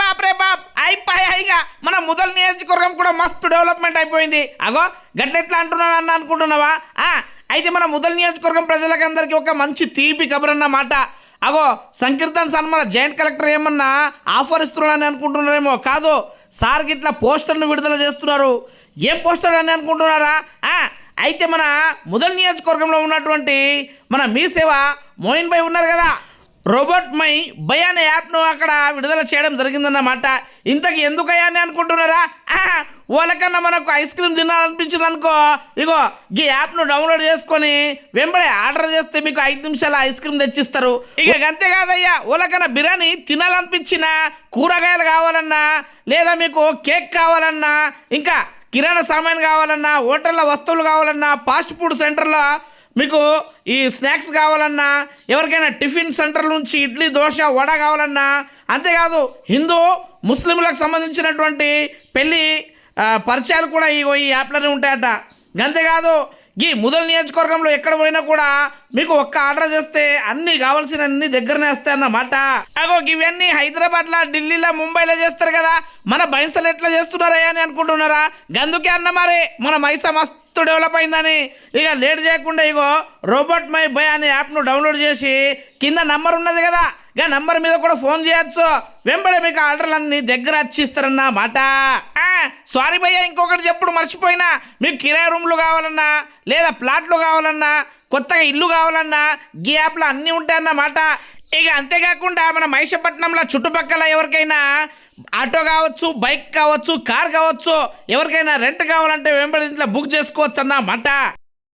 బాప్ రే బాప్ అయిపోయి ఇక. మన ముదల నియోజకవర్గం కూడా మస్తు డెవలప్మెంట్ అయిపోయింది. అగో గట్లెట్లా అంటున్నావు అన్న అనుకుంటున్నావా? ఆ, అయితే మన ముదల నియోజకవర్గం ప్రజలకందరికీ ఒక మంచి తీపి కబురన్న మాట అగో సంకీర్తన్ సన్మాన జాయింట్ కలెక్టర్ ఏమన్నా ఆఫర్ ఇస్తున్నాడని అనుకుంటున్నారేమో కాదు. సార్ గిట్లా పోస్టర్ను విడుదల చేస్తున్నారు. ఏం పోస్టర్ అని అనుకుంటున్నారా? ఆ, అయితే మన ముదల్ నియోజకవర్గంలో ఉన్నటువంటి మన మీ సేవ మోయిన్ భాయ్ ఉన్నారు కదా. రోబోట్ మై బై అనే యాప్ను అక్కడ విడుదల చేయడం జరిగిందన్నమాట. ఇంతకు ఎందుకయ్యా అని అనుకుంటున్నారా? వాళ్ళకన్నా మనకు ఐస్ క్రీమ్ తినాలనిపించింది అనుకో ఇగో ఈ యాప్ను డౌన్లోడ్ చేసుకొని వెంబడే ఆర్డర్ చేస్తే మీకు ఐదు నిమిషాల ఐస్ క్రీమ్ తెచ్చిస్తారు. ఇక అంతే కాదయ్యా వాళ్ళకన్నా బిర్యానీ తినాలనిపించినా కూరగాయలు కావాలన్నా లేదా మీకు కేక్ కావాలన్నా ఇంకా కిరాణా సామాన్ కావాలన్నా హోటల్లో వస్తువులు కావాలన్నా ఫాస్ట్ ఫుడ్ సెంటర్లో మీకు ఈ స్నాక్స్ కావాలన్నా ఎవరికైనా టిఫిన్ సెంటర్ నుంచి ఇడ్లీ దోశ వడ కావాలన్నా అంతేకాదు హిందూ ముస్లింలకు సంబంధించినటువంటి పెళ్ళి పరిచయాలు కూడా ఇగో ఈ యాప్లోనే ఉంటాయట. అంతేకాదు ఈ ముదల్ నియోజకవర్గంలో ఎక్కడ పోయినా కూడా మీకు ఒక్క ఆర్డర్ చేస్తే అన్ని కావాల్సిన అన్ని దగ్గరనే వస్తాయి అన్నమాట. అగో ఇవన్నీ హైదరాబాద్లో ఢిల్లీలో ముంబైలో చేస్తారు కదా. మన బైన్సలు ఎట్లా చేస్తున్నారా అని అనుకుంటున్నారా? గందుకే అన్న మరి మన మైసా మస్తు డెవలప్ అయిందని. ఇక లేట్ చేయకుండా ఇగో రోబోట్ మై బై అనే యాప్ను డౌన్లోడ్ చేసి కింద నంబర్ ఉన్నది కదా ఇక నంబర్ మీద కూడా ఫోన్ చేయొచ్చు. వెంబడే మీకు ఆర్డర్లన్నీ దగ్గర వచ్చిస్తారన్న మాట. సారీ భయ్య ఇంకొకటి చెప్పుడు మర్చిపోయినా. మీకు కిరాయి రూమ్లు కావాలన్నా లేదా ప్లాట్లు కావాలన్నా కొత్తగా ఇల్లు కావాలన్నా ఈ యాప్లో అన్నీ ఉంటాయన్నమాట ఇక అంతేకాకుండా మన మహిషపట్నంలో చుట్టుపక్కల ఎవరికైనా ఆటో కావచ్చు బైక్ కావచ్చు కార్ కావచ్చు ఎవరికైనా రెంట్ కావాలంటే వెంబడి ఇంట్లో బుక్ చేసుకోవచ్చు అన్నమాట